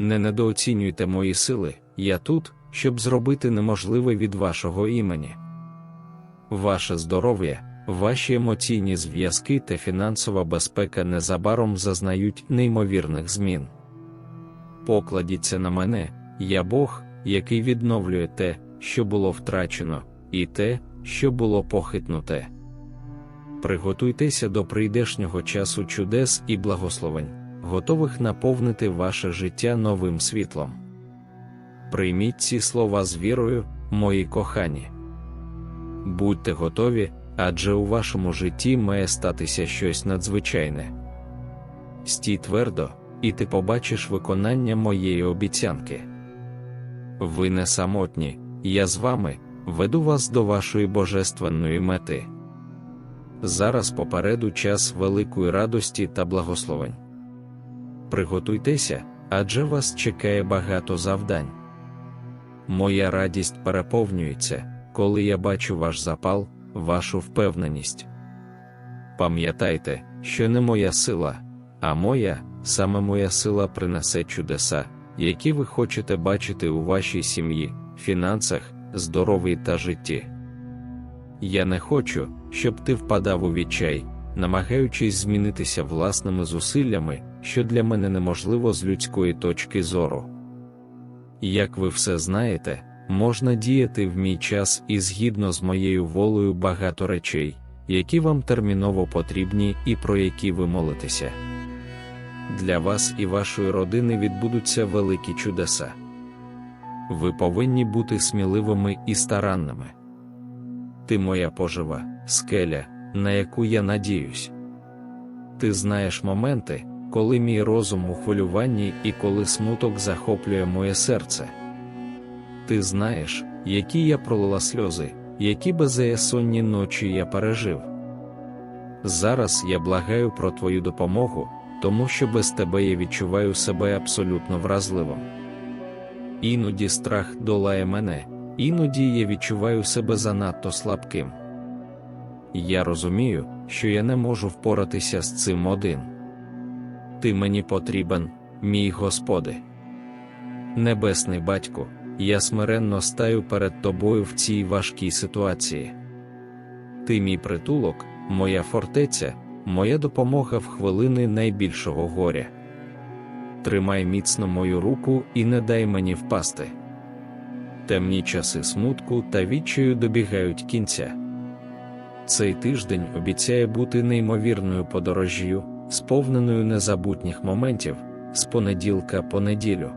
не недооцінюйте мої сили, я тут, щоб зробити неможливе від вашого імені. Ваше здоров'я, ваші емоційні зв'язки та фінансова безпека незабаром зазнають неймовірних змін. Покладіться на мене, я Бог, який відновлює те, що було втрачено, і те, що було похитнуте. Приготуйтеся до прийдешнього часу чудес і благословень, готових наповнити ваше життя новим світлом. Прийміть ці слова з вірою, мої кохані. Будьте готові, адже у вашому житті має статися щось надзвичайне. Стій твердо, і ти побачиш виконання моєї обіцянки. Ви не самотні, я з вами веду вас до вашої божественної мети. Зараз попереду час великої радості та благословень. Приготуйтеся, адже вас чекає багато завдань. Моя радість переповнюється, коли я бачу ваш запал, вашу впевненість. Пам'ятайте, що не моя сила, а моя, саме моя сила принесе чудеса, які ви хочете бачити у вашій сім'ї, фінансах, здоров'ї та житті. Я не хочу, щоб ти впадав у відчай, намагаючись змінитися власними зусиллями, що для мене неможливо з людської точки зору. Як ви все знаєте, можна діяти в мій час і згідно з моєю волею багато речей, які вам терміново потрібні і про які ви молитеся. Для вас і вашої родини відбудуться великі чудеса. Ви повинні бути сміливими і старанними. Ти моя пожива, скеля, на яку я надіюсь. Ти знаєш моменти, коли мій розум у хвилюванні і коли смуток захоплює моє серце. Ти знаєш, які я пролила сльози, які беззаєсонні ночі я пережив. Зараз я благаю про твою допомогу, тому що без тебе я відчуваю себе абсолютно вразливим. Іноді страх долає мене, іноді я відчуваю себе занадто слабким. Я розумію, що я не можу впоратися з цим один. Ти мені потрібен, мій Господи. Небесний батько, я смиренно стаю перед тобою в цій важкій ситуації. Ти мій притулок, моя фортеця, моя допомога в хвилини найбільшого горя. Тримай міцно мою руку і не дай мені впасти. Темні часи смутку та відчаю добігають кінця. Цей тиждень обіцяє бути неймовірною подорожжю, сповненою незабутніх моментів з понеділка по неділю.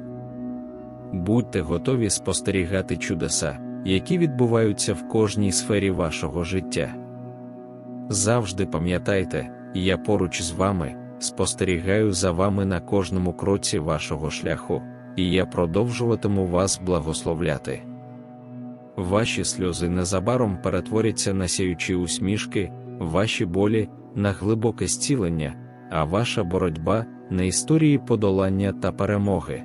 Будьте готові спостерігати чудеса, які відбуваються в кожній сфері вашого життя. Завжди пам'ятайте, я поруч з вами, спостерігаю за вами на кожному кроці вашого шляху, і я продовжуватиму вас благословляти. Ваші сльози незабаром перетворяться на сяючі усмішки, ваші болі на глибоке зцілення, а ваша боротьба на історії подолання та перемоги.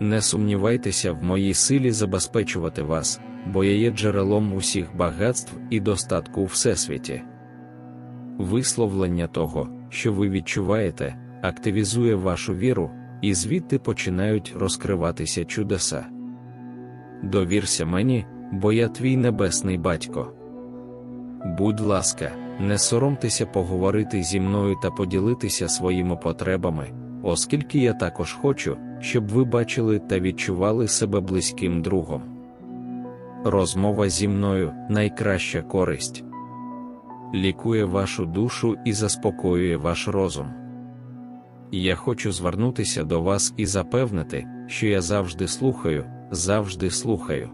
Не сумнівайтеся в моїй силі забезпечувати вас, бо я є джерелом усіх багатств і достатку у всесвіті. Висловлення того, що ви відчуваєте, активізує вашу віру, і звідти починають розкриватися чудеса. Довірся мені, бо я твій небесний батько. Будь ласка, не соромтеся поговорити зі мною та поділитися своїми потребами, оскільки я також хочу, щоб ви бачили та відчували себе близьким другом. Розмова зі мною найкраща користь. Лікує вашу душу і заспокоює ваш розум. Я хочу звернутися до вас і запевнити, що я завжди слухаю, завжди слухаю.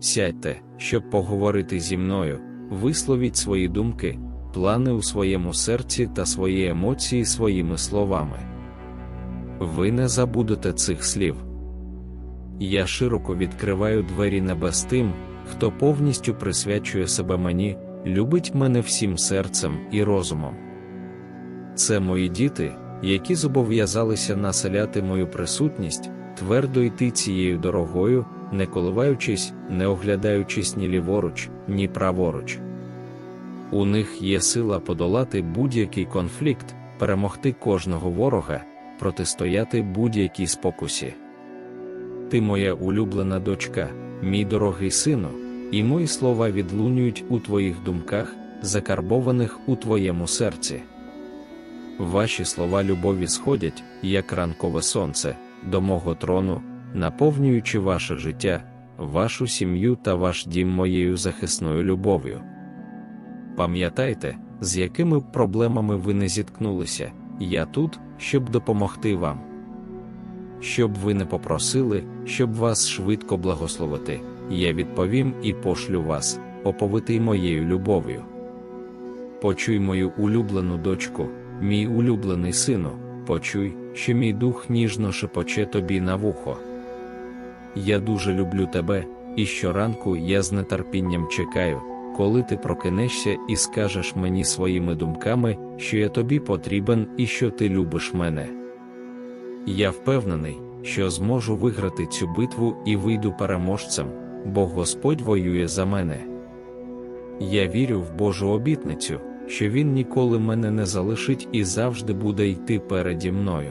Сядьте, щоб поговорити зі мною, висловіть свої думки, плани у своєму серці та свої емоції своїми словами. Ви не забудете цих слів. Я широко відкриваю двері небес тим, хто повністю присвячує себе мені, любить мене всім серцем і розумом. Це мої діти, які зобов'язалися населяти мою присутність, твердо йти цією дорогою, не коливаючись, не оглядаючись ні ліворуч, ні праворуч. У них є сила подолати будь-який конфлікт, перемогти кожного ворога, протистояти будь-якій спокусі. Ти моя улюблена дочка, мій дорогий сину, і мої слова відлунюють у твоїх думках, закарбованих у твоєму серці. Ваші слова любові сходять, як ранкове сонце, до мого трону, наповнюючи ваше життя, вашу сім'ю та ваш дім моєю захисною любов'ю. Пам'ятайте, з якими проблемами ви не зіткнулися, я тут, щоб допомогти вам. Щоб ви не попросили, щоб вас швидко благословити, я відповім і пошлю вас, оповитий моєю любов'ю. Почуй мою улюблену дочку, мій улюблений сину, почуй, що мій дух ніжно шепоче тобі на вухо. Я дуже люблю тебе, і щоранку я з нетерпінням чекаю, коли ти прокинешся і скажеш мені своїми думками, що я тобі потрібен і що ти любиш мене. Я впевнений, що зможу виграти цю битву і вийду переможцем, бо Господь воює за мене. Я вірю в Божу обітницю, що Він ніколи мене не залишить і завжди буде йти переді мною.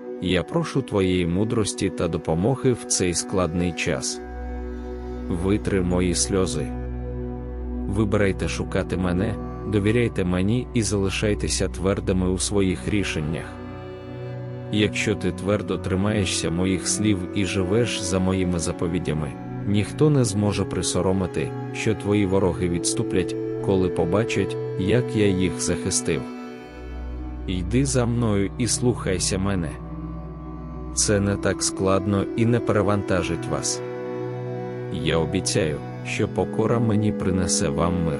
я прошу Твоєї мудрості та допомоги в цей складний час. Витри мої сльози. Вибирайте шукати мене, довіряйте мені і залишайтеся твердими у своїх рішеннях. Якщо ти твердо тримаєшся моїх слів і живеш за моїми заповідями, ніхто не зможе присоромити, що твої вороги відступлять, коли побачать, як я їх захистив. Йди за мною і слухайся мене. Це не так складно і не перевантажить вас. Я обіцяю, що покора мені принесе вам мир.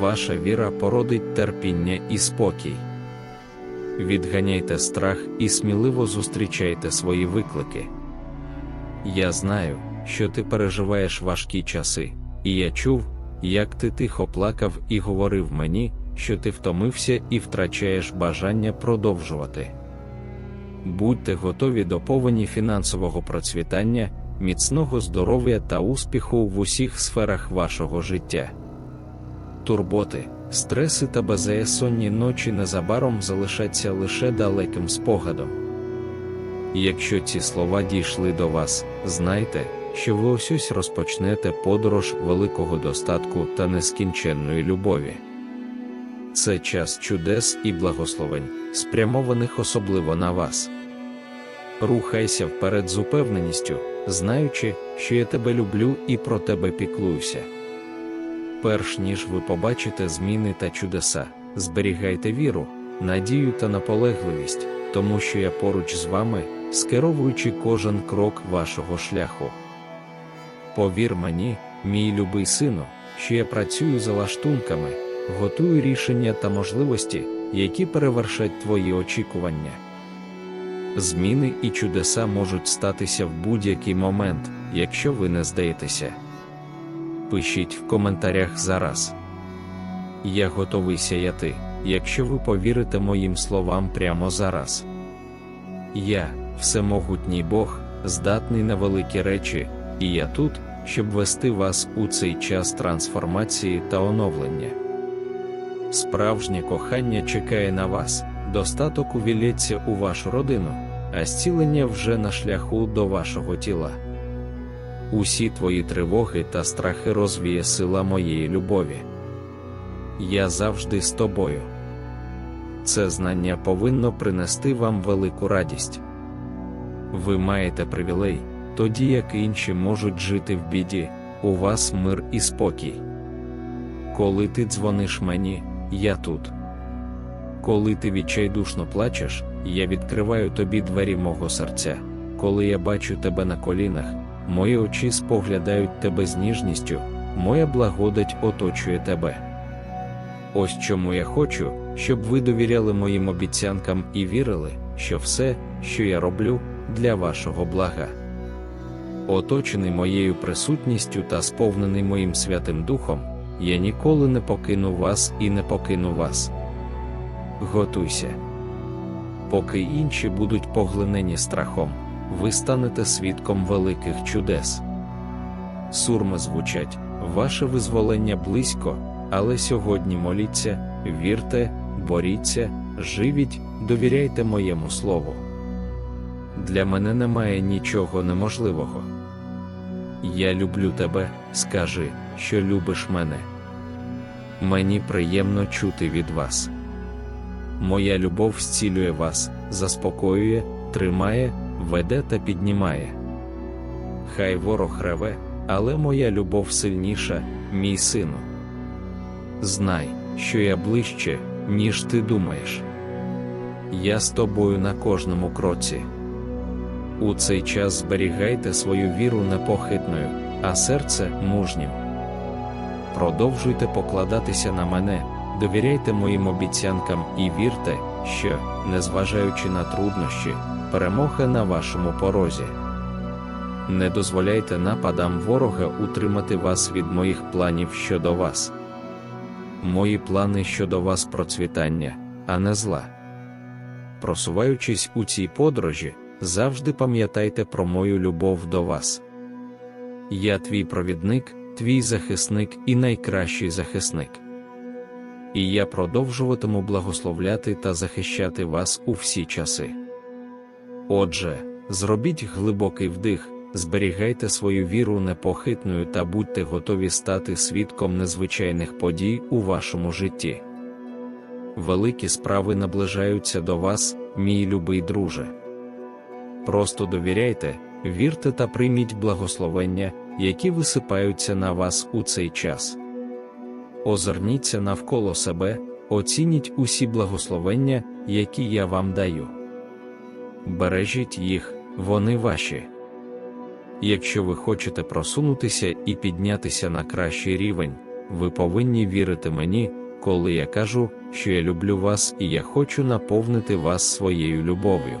Ваша віра породить терпіння і спокій. Відганяйте страх і сміливо зустрічайте свої виклики. Я знаю, що ти переживаєш важкі часи, і я чув, як ти тихо плакав і говорив мені, що ти втомився і втрачаєш бажання продовжувати. Будьте готові до повені фінансового процвітання, міцного здоров'я та успіху в усіх сферах вашого життя. Турботи, стреси та безсонні ночі незабаром залишаться лише далеким спогадом. Якщо ці слова дійшли до вас, знайте, що ви ось ось розпочнете подорож великого достатку та нескінченної любові. Це час чудес і благословень, спрямованих особливо на вас. Рухайся вперед з упевненістю, знаючи, що я тебе люблю і про тебе піклуюся. Перш ніж ви побачите зміни та чудеса, зберігайте віру, надію та наполегливість, тому що я поруч з вами, скеровуючи кожен крок вашого шляху. Повір мені, мій любий сину, що я працюю за лаштунками, готую рішення та можливості, які перевершать твої очікування. Зміни і чудеса можуть статися в будь-який момент, якщо ви не здаєтеся. Пишіть в коментарях зараз. Я готовий сяяти, якщо ви повірите моїм словам прямо зараз. Я, всемогутній Бог, здатний на великі речі, і я тут, щоб вести вас у цей час трансформації та оновлення. Справжнє кохання чекає на вас, достаток увілється у вашу родину, а зцілення вже на шляху до вашого тіла. Усі твої тривоги та страхи розвіє сила моєї любові. Я завжди з тобою. Це знання повинно принести вам велику радість. Ви маєте привілей, тоді як інші можуть жити в біді, у вас мир і спокій. Коли ти дзвониш мені, я тут. Коли ти відчайдушно плачеш, я відкриваю тобі двері мого серця. Коли я бачу тебе на колінах, мої очі споглядають тебе з ніжністю, моя благодать оточує тебе. Ось чому я хочу, щоб ви довіряли моїм обіцянкам і вірили, що все, що я роблю, для вашого блага. Оточений моєю присутністю та сповнений моїм Святим Духом, я ніколи не покину вас і не покину вас. Готуйся. Поки інші будуть поглинені страхом, ви станете свідком великих чудес. Сурми звучать, ваше визволення близько, але сьогодні моліться, вірте, боріться, живіть, довіряйте моєму слову. Для мене немає нічого неможливого. Я люблю тебе, скажи, що любиш мене. Мені приємно чути від вас. Моя любов зцілює вас, заспокоює, тримає, веде та піднімає. Хай ворог реве, але моя любов сильніша, мій сину. Знай, що я ближче, ніж ти думаєш. Я з тобою на кожному кроці. У цей час зберігайте свою віру непохитною, а серце мужнім. Продовжуйте покладатися на мене, довіряйте моїм обіцянкам і вірте, що, незважаючи на труднощі, перемога на вашому порозі. Не дозволяйте нападам ворога утримати вас від моїх планів щодо вас. Мої плани щодо вас процвітання, а не зла. Просуваючись у цій подорожі, завжди пам'ятайте про мою любов до вас. Я твій провідник, твій захисник і найкращий захисник. І я продовжуватиму благословляти та захищати вас у всі часи. Отже, зробіть глибокий вдих, зберігайте свою віру непохитною та будьте готові стати свідком незвичайних подій у вашому житті. Великі справи наближаються до вас, мій любий друже. Просто довіряйте, вірте та прийміть благословення, які висипаються на вас у цей час. Озирніться навколо себе, оцініть усі благословення, які я вам даю. Бережіть їх, вони ваші. Якщо ви хочете просунутися і піднятися на кращий рівень, ви повинні вірити мені, коли я кажу, що я люблю вас і я хочу наповнити вас своєю любов'ю.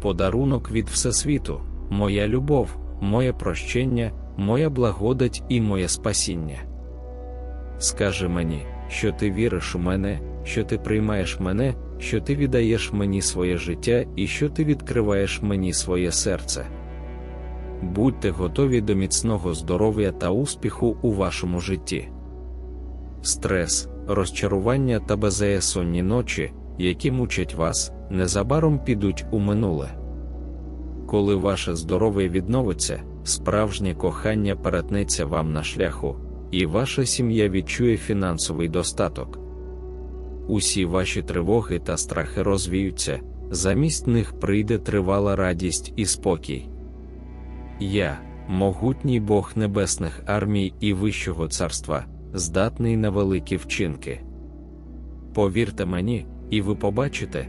Подарунок від Всесвіту, моя любов, моє прощення, моя благодать і моє спасіння. Скажи мені, що ти віриш у мене, що ти приймаєш мене, що ти віддаєш мені своє життя і що ти відкриваєш мені своє серце. Будьте готові до міцного здоров'я та успіху у вашому житті. Стрес, розчарування та беззаєсонні ночі, які мучать вас, незабаром підуть у минуле. Коли ваше здоров'я відновиться, справжнє кохання перетнеться вам на шляху, і ваша сім'я відчує фінансовий достаток. Усі ваші тривоги та страхи розвіються, замість них прийде тривала радість і спокій. Я, могутній Бог небесних армій і Вищого царства, здатний на великі вчинки. Повірте мені, і ви побачите,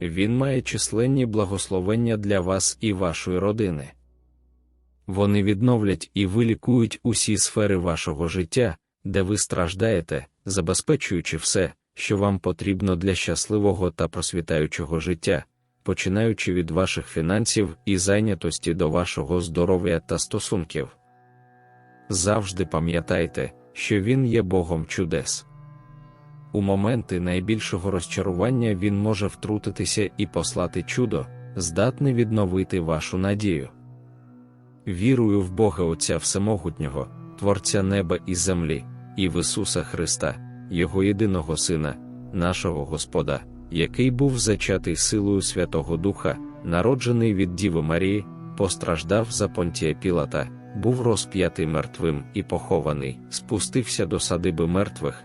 Він має численні благословення для вас і вашої родини. Вони відновлять і вилікують усі сфери вашого життя, де ви страждаєте, забезпечуючи все, що вам потрібно для щасливого та просвітаючого життя, починаючи від ваших фінансів і зайнятості до вашого здоров'я та стосунків. Завжди пам'ятайте, що Він є Богом чудес. У моменти найбільшого розчарування Він може втрутитися і послати чудо, здатне відновити вашу надію. Вірую в Бога Отця Всемогутнього, Творця неба і землі, і в Ісуса Христа, Його єдиного Сина, нашого Господа, який був зачатий силою Святого Духа, народжений від Діви Марії, постраждав за Понтія Пілата, був розп'ятий мертвим і похований, спустився до садиби мертвих,